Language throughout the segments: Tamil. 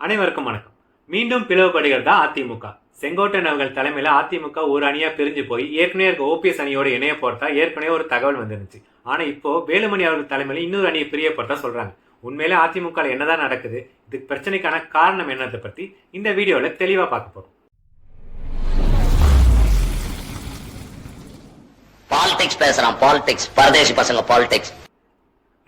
அனைவருக்கும் வணக்கம். மீண்டும் பிளவுபடுகிறதா அதிமுக. செங்கோட்டன் அவர்கள் தலைமையில் அதிமுக ஒரு அணியாக பிரிஞ்சு போய் ஏற்கனவே இருக்க ஓபிஎஸ் அணியோட இணைய போகிறதா ஏற்கனவே ஒரு தகவல் வந்துருந்துச்சு. ஆனால் இப்போ வேலுமணி அவர்கள் தலைமையில் இன்னொரு அணியை பிரிய போகிறதா சொல்கிறாங்க உண்மையிலே அதிமுக என்னதான் நடக்குது இதுக்கு பிரச்சனைக்கான காரணம் என்னதை பற்றி இந்த வீடியோவில் தெளிவாக பார்க்க போகிறோம் பாலிடிக்ஸ் பேசுறான் பாலிடிக்ஸ் பரதேசி பசங்க பாலிடிக்ஸ்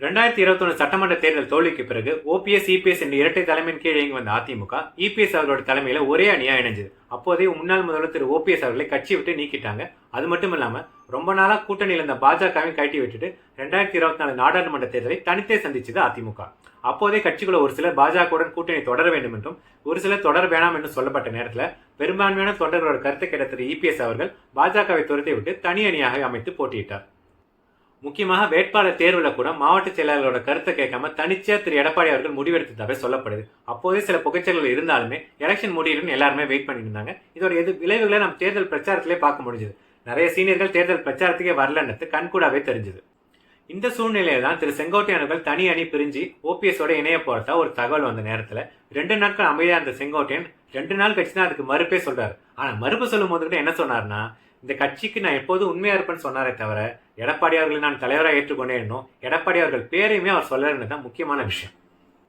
ரெண்டாயிரத்தி இருபத்தொன்று சட்டமன்ற தேர்தல் தோல்விக்கு பிறகு ஓபிஎஸ் இபிஎஸ் என்ற இரட்டை தலைமையின் கீழ் இயங்கி வந்த அதிமுக இபிஎஸ் அவர்களோட தலைமையில ஒரே அணியா இணைஞ்சது. அப்போதே முன்னாள் முதல்வர் திரு ஓபிஎஸ் அவர்களை கட்சி விட்டு நீக்கிட்டாங்க. அது மட்டும் இல்லாம ரொம்ப நாளா கூட்டணியில் இருந்த பாஜகவையும் கழட்டி விட்டுட்டு ரெண்டாயிரத்தி இருபத்தி நாலு நாடாளுமன்ற தேர்தலை தனித்தே சந்திச்சது அதிமுக. அப்போதே கட்சிக்குள்ள ஒரு சிலர் பாஜகவுடன் கூட்டணி தொடர வேண்டும் என்றும் ஒரு சிலர் தொடர வேணாம் என்று சொல்லப்பட்ட நேரத்தில் பெரும்பான்மையான தொண்டர்களோட கருத்தை கிடைத்த திரு இபிஎஸ் அவர்கள் பாஜகவை துரத்தை விட்டு தனி அணியாக அமைத்து போட்டியிட்டார். முக்கியமாக வேட்பாளர் தேர்வில் கூட மாவட்ட செயலாளர்களோட கருத்தை கேட்காம தனிச்சா திரு. எடப்பாடி அவர்கள் முடிவெடுத்ததாகவே சொல்லப்படுது. அப்போதே சில புகைச்சல்கள் இருந்தாலுமே எலெக்ஷன் முடியும்னு எல்லாருமே வெயிட் பண்ணிட்டு இருந்தாங்க. இதோட எது விளைவுகளை நம்ம தேர்தல் பிரச்சாரத்திலே பார்க்க முடிஞ்சது. நிறைய சீனியர்கள் தேர்தல் பிரச்சாரத்துக்கே வரலன்னு கண்கூடாவே தெரிஞ்சது. இந்த சூழ்நிலையில தான் திரு. செங்கோட்டையன் தனி அணி பிரிஞ்சு ஓபிஎஸோட இணைய போறதா ஒரு தகவல் வந்த நேரத்தில் ரெண்டு நாட்கள் அமைதியாக இருந்த செங்கோட்டையன் ரெண்டு நாள் கழிச்சு தான் அதுக்கு மறுப்பே சொல்றாரு. ஆனா மறுப்பு சொல்லும் போது என்ன சொன்னார்னா இந்த கட்சிக்கு நான் எப்போதும் உண்மையாக இருப்பேன்னு சொன்னாரே தவிர எடப்பாடி அவர்களை நான் தலைவராக ஏற்றுக்கொண்டேன் இருந்தோம். எடப்பாடி அவர்கள் பேரையுமே அவர் சொல்லலன்னு தான் முக்கியமான விஷயம்.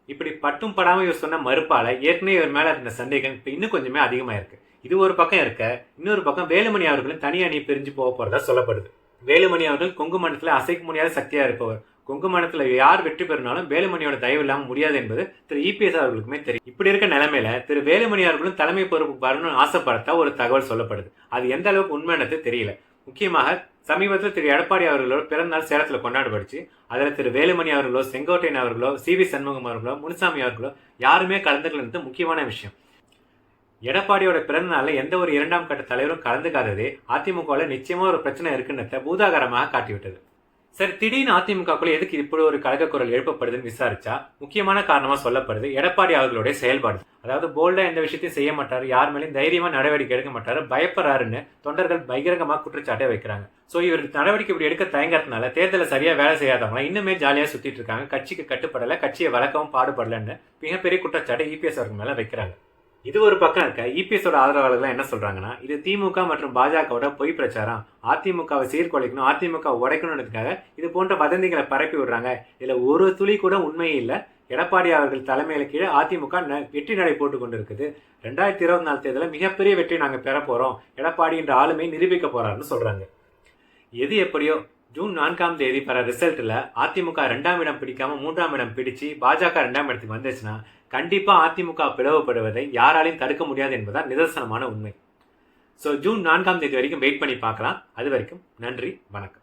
இப்படி பட்டும் படாமல் இவர் சொன்ன மறுப்பால் ஏற்கனவே இவர் மேலே இருந்த சந்தேகம் இப்போ இன்னும் கொஞ்சமே அதிகமாக இருக்குது இது ஒரு பக்கம் இருக்க இன்னொரு பக்கம் வேலுமணி அவர்களும் தனி அணி பிரிஞ்சு போக போகிறதா சொல்லப்படுது. வேலுமணி அவர்கள் கொங்குமண்டலத்தில் அசைக்க முடியாத சக்தியாக இருப்பவர். குங்குமணத்தில் யார் வெற்றி பெறினாலும் வேலுமணியோட தயவு இல்லாமல் முடியாது என்பது திரு இபிஎஸ் அவர்களுக்குமே தெரியும். இப்படி இருக்க நிலைமையில திரு வேலுமணி அவர்களும் தலைமை பொறுப்புக்கு வரணும்னு ஆசைப்படுத்த ஒரு தகவல் சொல்லப்படுது. அது எந்த அளவுக்கு உண்மையானது தெரியல. முக்கியமாக சமீபத்தில் திரு எடப்பாடி அவர்களோட பிறந்தநாள் சேலத்தில் கொண்டாடப்படுச்சு அதில் திரு வேலுமணி அவர்களோ செங்கோட்டையன் அவர்களோ சி வி சண்முகம் அவர்களோ முனுசாமி அவர்களோ யாருமே கலந்துக்கலன்றது முக்கியமான விஷயம். எடப்பாடியோட பிறந்தநாளில் எந்த ஒரு இரண்டாம் கட்ட தலைவரும் கலந்துக்காததே அதிமுகவில் நிச்சயமாக ஒரு பிரச்சனை இருக்குன்றத பூதாகரமாக காட்டிவிட்டது. சரி திடீர்னு அதிமுகக்குள்ள எதுக்கு இப்படி ஒரு கழக குரல் எழுப்பப்படுதுன்னு விசாரிச்சா முக்கியமான காரணமா சொல்லப்படுது எடப்பாடி அவர்களுடைய செயல்பாடு. அதாவது போல்டா எந்த விஷயத்தையும் செய்ய மாட்டாரு யார் மேலேயும் தைரியமா நடவடிக்கை எடுக்க மாட்டாரு பயப்படுறாருன்னு தொண்டர்கள் பகிரங்கமா குற்றச்சாட்டை வைக்கிறாங்க. சோ இவர் நடவடிக்கை இப்படி எடுக்க தயங்கறதுனால தேர்தலை சரியா வேலை செய்யாதவங்க இன்னுமே ஜாலியா சுத்திட்டு இருக்காங்க கட்சிக்கு கட்டுப்படல கட்சியை வழக்கவும் பாடுபடலன்னு மிகப்பெரிய குற்றச்சாட்டை இபிஎஸ் அவர்கள் மேல வைக்கிறாங்க. இது ஒரு பக்கம் இருக்க இபிஎஸோட ஆதரவாளர்கள் என்ன சொல்றாங்கன்னா இது திமுக மற்றும் பாஜகவோட பொய் பிரச்சாரம். அதிமுகவை சீர்குலைக்கணும் அதிமுக உடைக்கணுன்றதுக்காக இது போன்ற வதந்திகளை பரப்பி விடுறாங்க. இதுல ஒரு துளி கூட உண்மையே இல்லை. எடப்பாடி அவர்கள் தலைமையில கீழே அதிமுக ந- வெற்றி நடை போட்டு கொண்டு இருக்குது ரெண்டாயிரத்தி இருபத்தி நாலு தேர்தலில் மிகப்பெரிய வெற்றி நாங்கள் பெற போறோம். எடப்பாடி என்ற ஆளுமை நிரூபிக்க போறாருன்னு சொல்றாங்க. எது எப்படியோ ஜூன் நான்காம் தேதி பெற ரிசல்ட்டில் அதிமுக ரெண்டாம் இடம் பிடிக்காம மூன்றாம் இடம் பிடிச்சு பாஜக ரெண்டாம் இடத்துக்கு வந்துச்சுன்னா கண்டிப்பாக அதிமுக பிளவுபடுவதை யாராலையும் தடுக்க முடியாது என்பதால் நிதர்சனமான உண்மை. ஸோ ஜூன் நான்காம் தேதி வரைக்கும் வெயிட் பண்ணி பார்க்கலாம். அது வரைக்கும் நன்றி வணக்கம்.